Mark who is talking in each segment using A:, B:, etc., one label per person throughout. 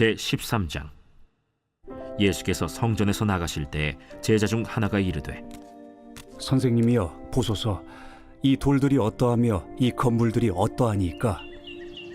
A: 제 13장 예수께서 성전에서 나가실 때 제자 중 하나가 이르되
B: 선생님이여 보소서 이 돌들이 어떠하며 이 건물들이 어떠하니까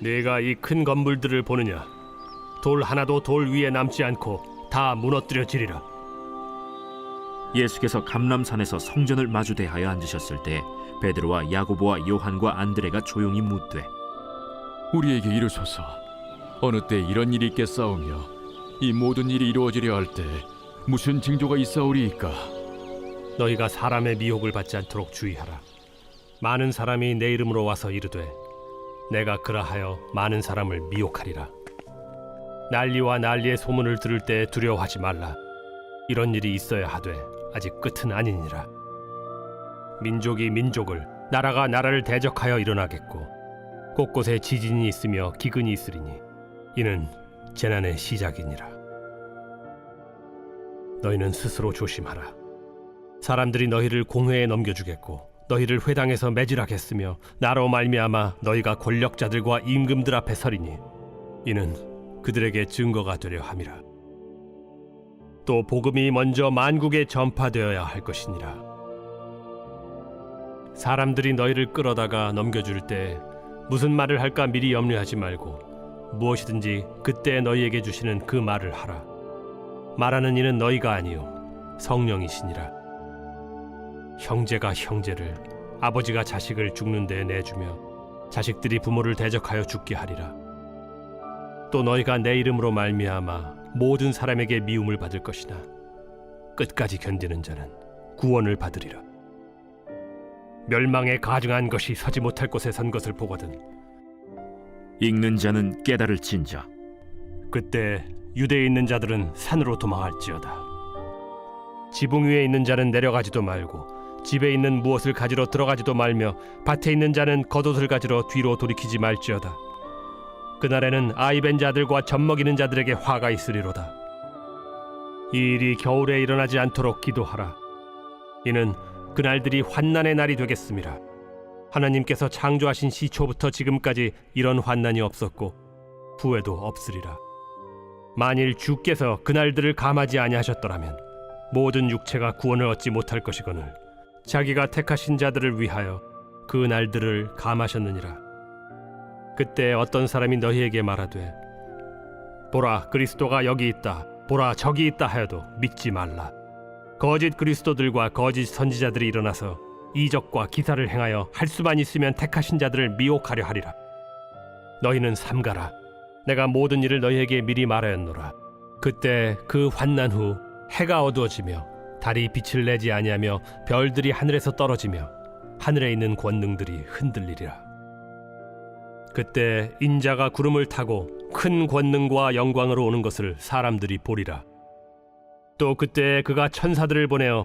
C: 네가 이 큰 건물들을 보느냐? 돌 하나도 돌 위에 남지 않고 다 무너뜨려지리라.
A: 예수께서 감람산에서 성전을 마주 대하여 앉으셨을 때 베드로와 야고보와 요한과 안드레가 조용히 묻되
D: 우리에게 이르소서 어느 때 이런 일이 있겠사오며 이 모든 일이 이루어지려 할 때 무슨 징조가 있사오리이까
C: 너희가 사람의 미혹을 받지 않도록 주의하라. 많은 사람이 내 이름으로 와서 이르되 내가 그라하여 많은 사람을 미혹하리라. 난리와 난리의 소문을 들을 때 두려워하지 말라. 이런 일이 있어야 하되 아직 끝은 아니니라. 민족이 민족을 나라가 나라를 대적하여 일어나겠고 곳곳에 지진이 있으며 기근이 있으리니 이는 재난의 시작이니라. 너희는 스스로 조심하라. 사람들이 너희를 공회에 넘겨주겠고 너희를 회당에서 매질하겠으며 나로 말미암아 너희가 권력자들과 임금들 앞에 서리니 이는 그들에게 증거가 되려 함이라. 또 복음이 먼저 만국에 전파되어야 할 것이니라. 사람들이 너희를 끌어다가 넘겨줄 때 무슨 말을 할까 미리 염려하지 말고 무엇이든지 그때 너희에게 주시는 그 말을 하라. 말하는 이는 너희가 아니요 성령이시니라. 형제가 형제를 아버지가 자식을 죽는 데 내주며 자식들이 부모를 대적하여 죽게 하리라. 또 너희가 내 이름으로 말미암아 모든 사람에게 미움을 받을 것이나 끝까지 견디는 자는 구원을 받으리라. 멸망에 가증한 것이 서지 못할 곳에 선 것을 보거든
A: 읽는 자는 깨달을진저
C: 그때 유대에 있는 자들은 산으로 도망할지어다. 지붕 위에 있는 자는 내려가지도 말고 집에 있는 무엇을 가지러 들어가지도 말며 밭에 있는 자는 겉옷을 가지러 뒤로 돌이키지 말지어다. 그날에는 아이벤 자들과 젖먹이는 자들에게 화가 있으리로다. 이 일이 겨울에 일어나지 않도록 기도하라. 이는 그날들이 환난의 날이 되겠습니다. 하나님께서 창조하신 시초부터 지금까지 이런 환난이 없었고 후에도 없으리라. 만일 주께서 그날들을 감하지 아니하셨더라면 모든 육체가 구원을 얻지 못할 것이거늘 자기가 택하신 자들을 위하여 그 날들을 감하셨느니라. 그때 어떤 사람이 너희에게 말하되 보라 그리스도가 여기 있다. 보라 저기 있다 하여도 믿지 말라. 거짓 그리스도들과 거짓 선지자들이 일어나서 이적과 기사를 행하여 할 수만 있으면 택하신 자들을 미혹하려 하리라 너희는 삼가라 내가 모든 일을 너희에게 미리 말하였노라. 그때 그 환난 후 해가 어두워지며 달이 빛을 내지 아니하며 별들이 하늘에서 떨어지며 하늘에 있는 권능들이 흔들리리라. 그때 인자가 구름을 타고 큰 권능과 영광으로 오는 것을 사람들이 보리라. 또 그때 그가 천사들을 보내어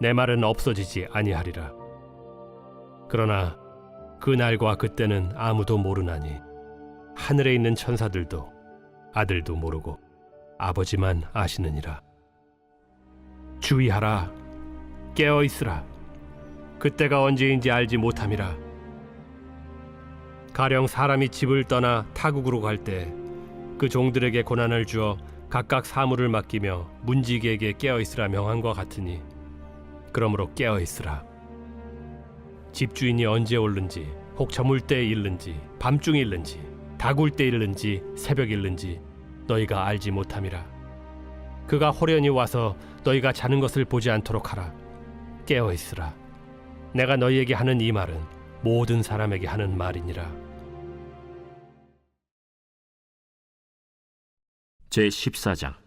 C: 내 말은 없어지지 아니하리라 그러나 그 날과 그때는 아무도 모르나니 하늘에 있는 천사들도 아들도 모르고 아버지만 아시느니라. 주의하라. 깨어 있으라. 그때가 언제인지 알지 못함이라. 가령 사람이 집을 떠나 타국으로 갈 때 그 종들에게 고난을 주어 각각 사물을 맡기며 문지기에게 깨어 있으라 명한과 같으니 그러므로 깨어 있으라. 집주인이 언제 올는지 혹 저물 때에 일는지 밤중에 일는지 다굴 때 일는지 새벽 일는지 너희가 알지 못함이라. 그가 호련히 와서 너희가 자는 것을 보지 않도록 하라. 깨어 있으라. 내가 너희에게 하는 이 말은 모든 사람에게 하는 말이니라.
A: 제 14장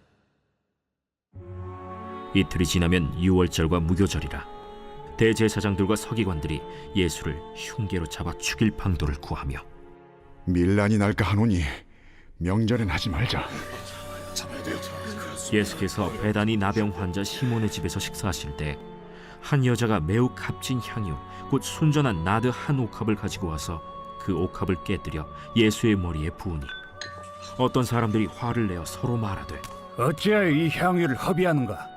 A: 이틀이 지나면 유월절과 무교절이라 대제사장들과 서기관들이 예수를 흉계로 잡아 죽일 방도를 구하며
E: 밀란이 날까 하노니 명절엔 하지 말자.
A: 예수께서 배단이 나병 환자 시몬의 집에서 식사하실 때 한 여자가 매우 값진 향유 곧 순전한 나드 한 옥합을 가지고 와서 그 옥합을 깨뜨려 예수의 머리에 부으니 어떤 사람들이 화를 내어 서로 말하되
B: 어찌하여 이 향유를 허비하는가?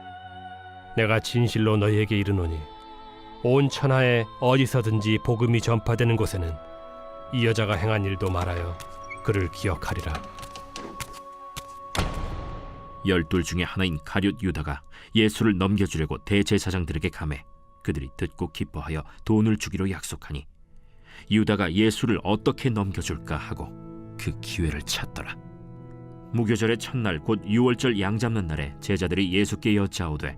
C: 내가 진실로 너희에게 이르노니 온 천하에 어디서든지 복음이 전파되는 곳에는 이 여자가 행한 일도 말하여 그를 기억하리라.
A: 열둘 중에 하나인 가룟 유다가 예수를 넘겨주려고 대제사장들에게 감해 그들이 듣고 기뻐하여 돈을 주기로 약속하니 유다가 예수를 어떻게 넘겨줄까 하고 그 기회를 찾더라 무교절의 첫날 곧 유월절 양 잡는 날에 제자들이 예수께 여짜오되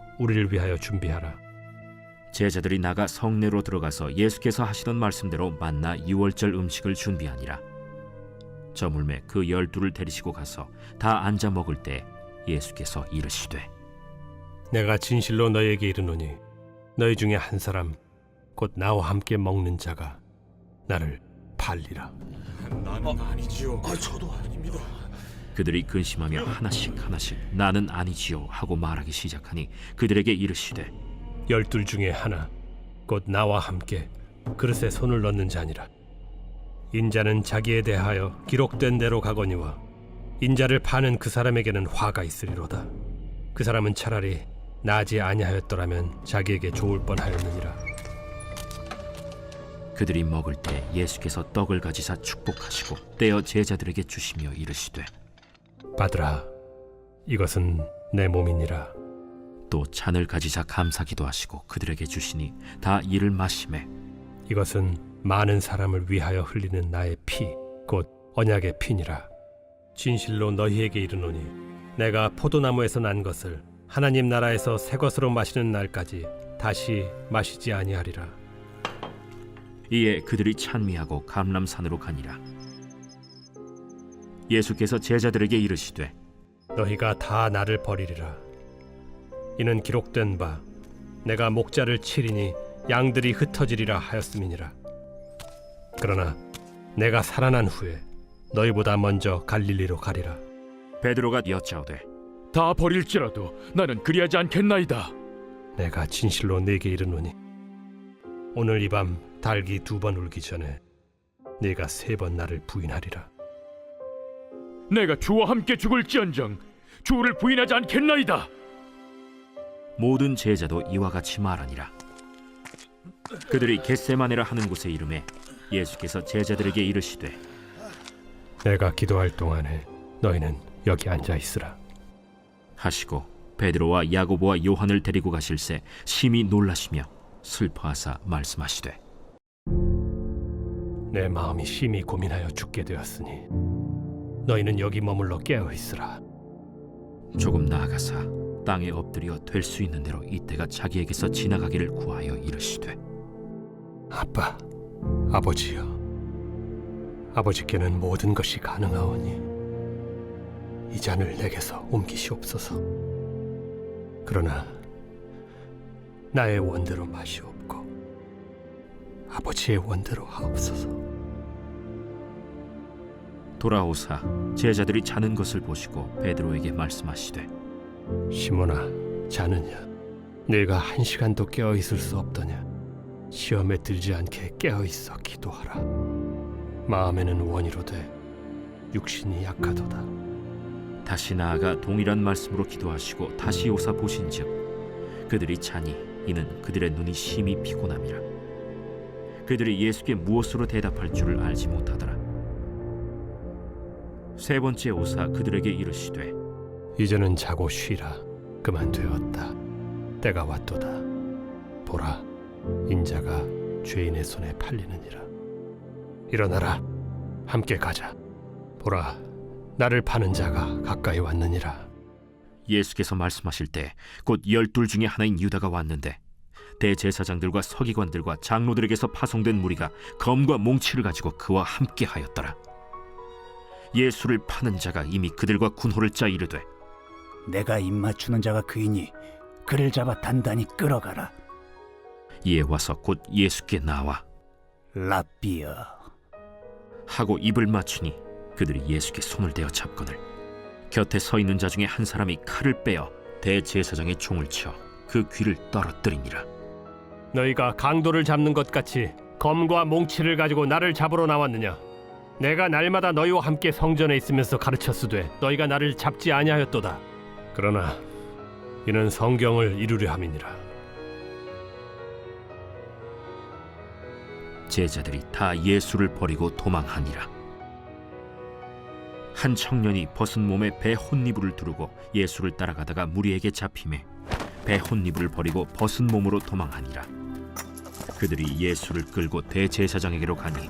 C: 우리를 위하여 준비하라.
A: 제자들이 나가 성내로 들어가서 예수께서 하시던 말씀대로 만나 유월절 음식을 준비하니라. 저물매 그 열두를 데리시고 가서 다 앉아 먹을 때 예수께서 이르시되
C: 내가 진실로 너희에게 이르노니 너희 중에 한 사람 곧 나와 함께 먹는 자가 나를 팔리라.
A: 그들이 근심하며 하나씩 하나씩 나는 아니지요 하고 말하기 시작하니 그들에게 이르시되
C: 열둘 중에 하나 곧 나와 함께 그릇에 손을 넣는 자니라. 인자는 자기에 대하여 기록된 대로 가거니와 인자를 파는 그 사람에게는 화가 있으리로다. 그 사람은 차라리 나지 아니하였더라면 자기에게 좋을 뻔하였느니라.
A: 그들이 먹을 때 예수께서 떡을 가지사 축복하시고 떼어 제자들에게 주시며 이르시되
C: 받으라 이것은 내 몸이니라
A: 또 잔을 가지사 감사기도 하시고 그들에게 주시니 다 이를 마심에
C: 이것은 많은 사람을 위하여 흘리는 나의 피, 곧 언약의 피니라. 진실로 너희에게 이르노니 내가 포도나무에서 난 것을 하나님 나라에서 새 것으로 마시는 날까지 다시 마시지 아니하리라.
A: 이에 그들이 찬미하고 감람산으로 가니라 예수께서 제자들에게 이르시되
C: 너희가 다 나를 버리리라. 이는 기록된 바 내가 목자를 치리니 양들이 흩어지리라 하였음이니라. 그러나 내가 살아난 후에 너희보다 먼저 갈릴리로 가리라.
A: 베드로가 여짜오되
D: 다 버릴지라도 나는 그리하지 않겠나이다.
C: 내가 진실로 네게 이르노니 오늘 이 밤 달기 두 번 울기 전에 네가 세 번 나를 부인하리라.
D: 내가 주와 함께 죽을지언정 주를 부인하지 않겠나이다.
A: 모든 제자도 이와 같이 말하니라 그들이 겟세마네라 하는 곳에 이름에 예수께서 제자들에게 이르시되
C: 내가 기도할 동안에 너희는 여기 앉아 있으라.
A: 하시고 베드로와 야고보와 요한을 데리고 가실새 심히 놀라시며 슬퍼하사 말씀하시되
C: 내 마음이 심히 고민하여 죽게 되었으니 너희는 여기 머물러 깨어 있으라.
A: 조금 나아가사 땅에 엎드려 될 수 있는 대로 이때가 자기에게서 지나가기를 구하여 이르시되
C: 아빠, 아버지여, 아버지께는 모든 것이 가능하오니 이 잔을 내게서 옮기시옵소서. 그러나 나의 원대로 마시옵고 아버지의 원대로 하옵소서.
A: 돌아오사 제자들이 자는 것을 보시고 베드로에게 말씀하시되
C: 시몬아, 자느냐? 네가 한 시간도 깨어 있을 수 없더냐? 시험에 들지 않게 깨어 있어 기도하라. 마음에는 원이로되 육신이 약하도다.
A: 다시 나아가 동일한 말씀으로 기도하시고 다시 오사 보신즉 그들이 자니 이는 그들의 눈이 심히 피곤함이라 그들이 예수께 무엇으로 대답할 줄을 알지 못하더라 세 번째 오사 그들에게 이르시되
C: 이제는 자고 쉬라. 그만 되었다. 때가 왔도다. 보라 인자가 죄인의 손에 팔리느니라. 일어나라. 함께 가자. 보라 나를 파는 자가 가까이 왔느니라.
A: 예수께서 말씀하실 때 곧 열둘 중에 하나인 유다가 왔는데 대제사장들과 서기관들과 장로들에게서 파송된 무리가 검과 몽치를 가지고 그와 함께 하였더라 예수를 파는 자가 이미 그들과 군호를 짜 이르되
B: 내가 입맞추는 자가 그이니 그를 잡아 단단히 끌어가라.
A: 이에 와서 곧 예수께 나와
B: 라비어.
A: 하고 입을 맞추니 그들이 예수께 손을 대어 잡거늘 곁에 서 있는 자 중에 한 사람이 칼을 빼어 대제사장의 총을 쳐그 귀를 떨어뜨리니라
C: 너희가 강도를 잡는 것 같이 검과 몽치를 가지고 나를 잡으러 나왔느냐? 내가 날마다 너희와 함께 성전에 있으면서 가르쳤으되 너희가 나를 잡지 아니하였도다. 그러나 이는 성경을 이루려 함이니라.
A: 제자들이 다 예수를 버리고 도망하니라. 한 청년이 벗은 몸에 배 혼니부를 두르고 예수를 따라가다가 무리에게 잡힘에 배 혼니부를 버리고 벗은 몸으로 도망하니라. 그들이 예수를 끌고 대제사장에게로 가니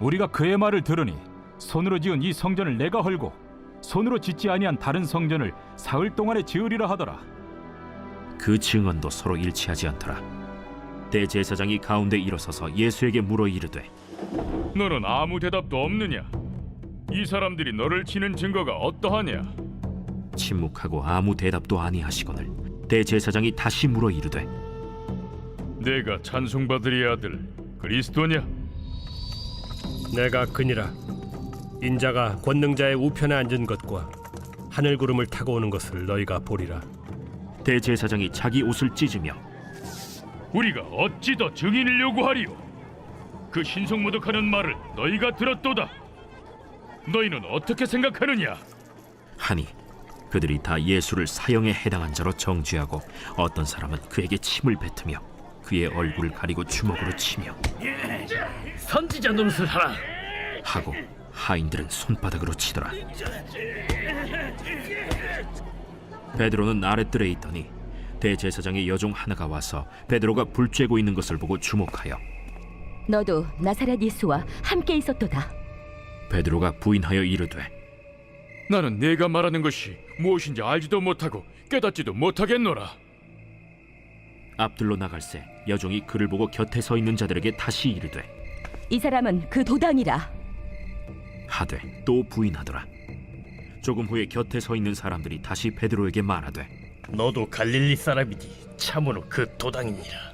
E: 우리가 그의 말을 들으니 손으로 지은 이 성전을 내가 헐고 손으로 짓지 아니한 다른 성전을 사흘 동안에 지으리라 하더라.
A: 그 증언도 서로 일치하지 않더라 대제사장이 가운데 일어서서 예수에게 물어 이르되
D: 너는 아무 대답도 없느냐? 이 사람들이 너를 치는 증거가 어떠하냐?
A: 침묵하고 아무 대답도 아니하시거늘 대제사장이 다시 물어 이르되
D: 내가 찬송받으리 아들 그리스도냐?
C: 내가 그니라. 인자가 권능자의 우편에 앉은 것과 하늘 구름을 타고 오는 것을 너희가 보리라.
A: 대제사장이 자기 옷을 찢으며
D: 우리가 어찌 더 증인을 요구하리요? 그 신성모독하는 말을 너희가 들었도다. 너희는 어떻게 생각하느냐?
A: 하니 그들이 다 예수를 사형에 해당한 자로 정죄하고 어떤 사람은 그에게 침을 뱉으며 그의 얼굴을 가리고 주먹으로 치며
F: 선지자 노릇을 하라.
A: 하고 하인들은 손바닥으로 치더라 베드로는 아랫뜰에 있더니 대제사장의 여종 하나가 와서 베드로가 불 쬐고 있는 것을 보고 주목하여
G: 너도 나사렛 예수와 함께 있었도다.
A: 베드로가 부인하여 이르되
D: 나는 내가 말하는 것이 무엇인지 알지도 못하고 깨닫지도 못하겠노라.
A: 앞들로 나갈새 여종이 그를 보고 곁에 서 있는 자들에게 다시 이르되
G: 이 사람은 그 도당이라.
A: 하되 또 부인하더라 조금 후에 곁에 서 있는 사람들이 다시 베드로에게 말하되
F: 너도 갈릴리 사람이니 참으로 그 도당이니라.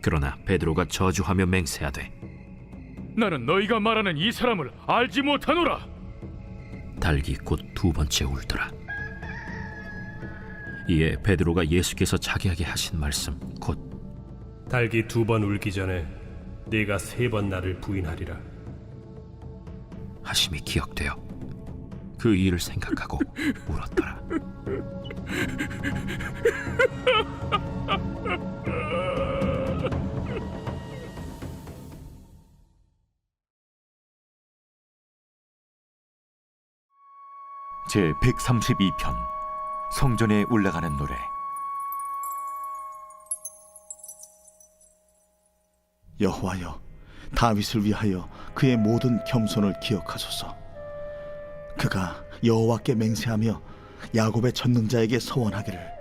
A: 그러나 베드로가 저주하며 맹세하되
D: 나는 너희가 말하는 이 사람을 알지 못하노라.
A: 달기 곧 두 번째 울더라. 이에 베드로가 예수께서 자기에게 하신 말씀 곧
C: 달기 두 번 울기 전에 네가 세 번 나를 부인하리라.
A: 하심이 기억되어 그 일을 생각하고 울었더라.
H: 제 132편 성전에 올라가는 노래.
I: 여호와여 다윗을 위하여 그의 모든 겸손을 기억하소서. 그가 여호와께 맹세하며 야곱의 전능자에게 서원하기를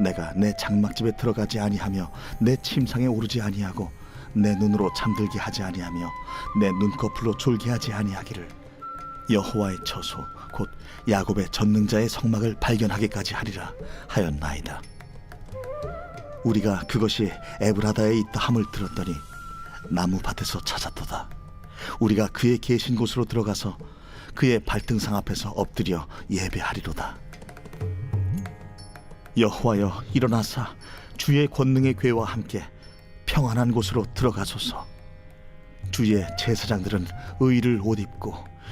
I: 내가 내 장막집에 들어가지 아니하며 내 침상에 오르지 아니하고 내 눈으로 잠들게 하지 아니하며 내 눈꺼풀로 졸게 하지 아니하기를 여호와의 처소 곧 야곱의 전능자의 성막을 발견하기까지 하리라 하였나이다. 우리가 그것이 에브라다에 있다 함을 들었더니 나무 밭에서 찾았도다. 우리가 그의 계신 곳으로 들어가서 그의 발등상 앞에서 엎드려 예배하리로다. 여호와여 일어나사 주의 권능의 괴와 함께 평안한 곳으로 들어가소서. 주의 제사장들은 의를 옷 입고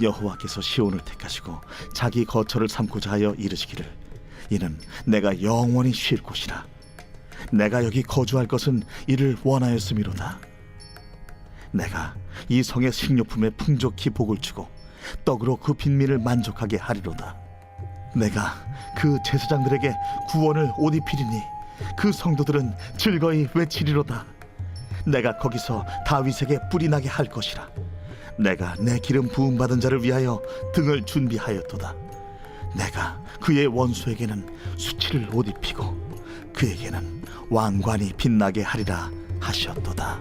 I: 여호와께서 시온을 택하시고 자기 거처를 삼고자 하여 이르시기를 이는 내가 영원히 쉴 곳이라 내가 여기 거주할 것은 이를 원하였음이로다. 내가 이 성의 식료품에 풍족히 복을 주고 떡으로 그 빈민을 만족하게 하리로다. 내가 그 제사장들에게 구원을 옷 입히리니 그 성도들은 즐거이 외치리로다. 내가 거기서 다윗에게 뿔이 나게 할 것이라. 내가 내 기름 부음 받은 자를 위하여 등을 준비하였도다. 내가 그의 원수에게는 수치를 옷 입히고 그에게는 왕관이 빛나게 하리라 하셨도다.